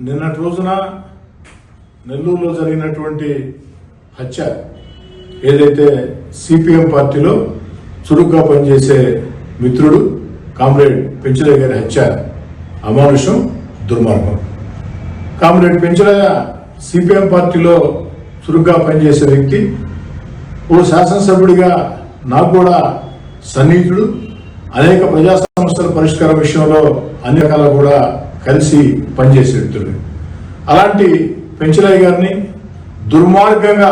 నిన్నటి రోజున నెల్లూరులో జరిగినటువంటి హత్య ఏదైతే సిపిఎం పార్టీలో చురుగ్గా పనిచేసే మిత్రుడు కామ్రేడ్ పెంచలయ్య గారి హత్య అమానుషం దుర్మార్గం. కామ్రేడ్ పెంచలయ్య సిపిఎం పార్టీలో చురుగ్గా పనిచేసే వ్యక్తి ఓ శాసనసభ్యుడిగా నాకు కూడా సన్నిహితుడు. అనేక ప్రజా సమస్యల పరిష్కారం విషయంలో అన్ని రకాల కూడా కలిసి పనిచేసే వ్యక్తులు అలాంటి పెంచలయ్య గారిని దుర్మార్గంగా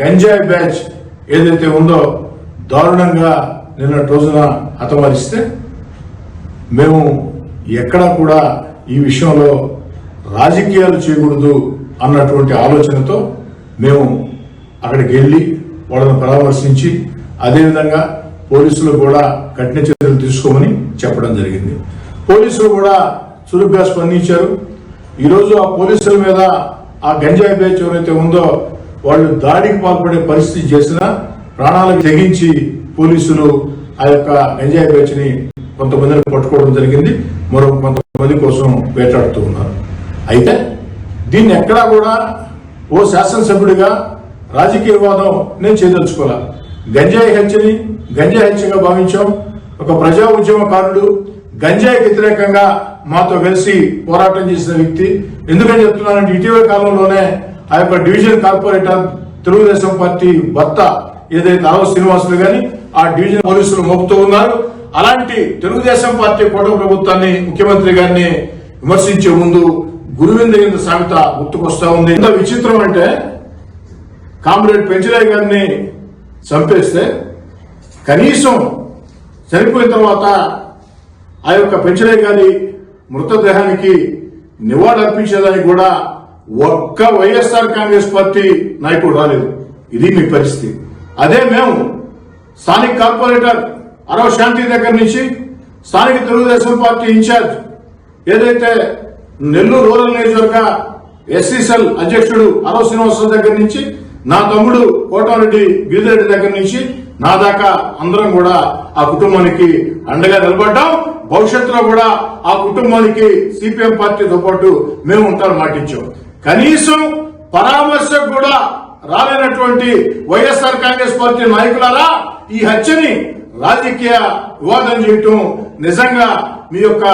గంజాయి బ్యాచ్ ఏదైతే ఉందో దారుణంగా నిన్న రోజున హతమారిస్తే మేము ఎక్కడా కూడా ఈ విషయంలో రాజకీయాలు చేయకూడదు అన్నటువంటి ఆలోచనతో మేము అక్కడికి వెళ్ళి వాళ్ళని పరామర్శించి అదేవిధంగా పోలీసులు కూడా కఠిన చర్యలు తీసుకోమని చెప్పడం జరిగింది. పోలీసులు కూడా చురుగ్గా స్పందించారు. ఈరోజు ఆ పోలీసుల మీద ఆ గంజాయి బ్యాచ్ ఎవరైతే ఉందో వాళ్ళు దాడికి పాల్పడే పరిస్థితి చేసినా ప్రాణాలకు తెగించి పోలీసులు ఆ యొక్క గంజాయి బ్యాచ్ కొంతమందిని పట్టుకోవడం జరిగింది. మరో కొంతమంది కోసం వేటాడుతూ ఉన్నారు. అయితే దీన్ని ఎక్కడా కూడా ఓ శాసనసభ్యుడిగా రాజకీయవాదం నేను చేయదలుచుకోవాలి గంజాయి హత్యని గంజాయి హత్యగా భావించాం. ఒక ప్రజా ఉద్యమకారుడు గంజాయికి వ్యతిరేకంగా మాతో కలిసి పోరాటం చేసిన వ్యక్తి. ఎందుకని చెప్తున్నానంటే ఇటీవల కాలంలోనే ఆ యొక్క డివిజన్ కార్పొరేటర్ తెలుగుదేశం పార్టీ భర్త ఏదైతే అరవ శ్రీనివాసులు గాని ఆ డివిజన్ పోలీసులు మోపుతూ ఉన్నారు. అలాంటి తెలుగుదేశం పార్టీ కూటమి ప్రభుత్వాన్ని ముఖ్యమంత్రి గారిని విమర్శించే ముందు గురువింద సామెత గుర్తుకొస్తా ఉంది. ఎంత విచిత్రం అంటే కామ్రేడ్ పెంచలయ్య గారిని చంపేస్తే కనీసం చనిపోయిన తర్వాత ఆ యొక్క పెంచలయ్య కానీ మృతదేహానికి నివాళులర్పించేదానికి కూడా ఒక్క వైఎస్ఆర్ కాంగ్రెస్ పార్టీ నాయకుడు రాలేదు. ఇది మీ పరిస్థితి. అదే మేము స్థానిక కార్పొరేటర్ అరవ శాంతి దగ్గర నుంచి స్థానిక తెలుగుదేశం పార్టీ ఇన్ఛార్జ్ ఏదైతే నెల్లూరు రూరల్ నియోజకవర్గ ఎస్సీసెల్ అధ్యక్షుడు అరవ శ్రీనివాసరావు దగ్గర నుంచి నా తమ్ముడు కోటారెడ్డి గిరిరెడ్డి దగ్గర నుంచి నా దాకా అందరం కూడా ఆ కుటుంబానికి అండగా నిలబడ్డాం. భవిష్యత్తులో కూడా ఆ కుటుంబానికి సిపిఎం పార్టీతో పాటు మేము ఉంటాం మాటించాం కనీసం పరామర్శకు కూడా రాలేనటువంటి వైఎస్ఆర్ కాంగ్రెస్ పార్టీ నాయకులారా ఈ హత్యని రాజకీయ వివాదం చేయటం నిజంగా మీ యొక్క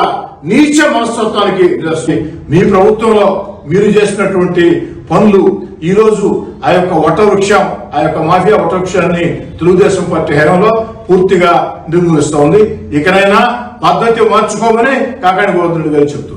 నీచ మనస్తత్వానికి నిదర్శనం. మీ ప్రభుత్వంలో మీరు చేసినటువంటి పనులు ఈ రోజు ఆ యొక్క వటవృక్షం ఆ యొక్క మాఫియా వటవృక్షాన్ని తెలుగుదేశం పార్టీ హయాంలో పూర్తిగా నిర్మూలిస్తోంది. ఇకనైనా పద్ధతి మార్చుకోమని కాకాని గోవర్ధనుడు గారు చెప్తున్నారు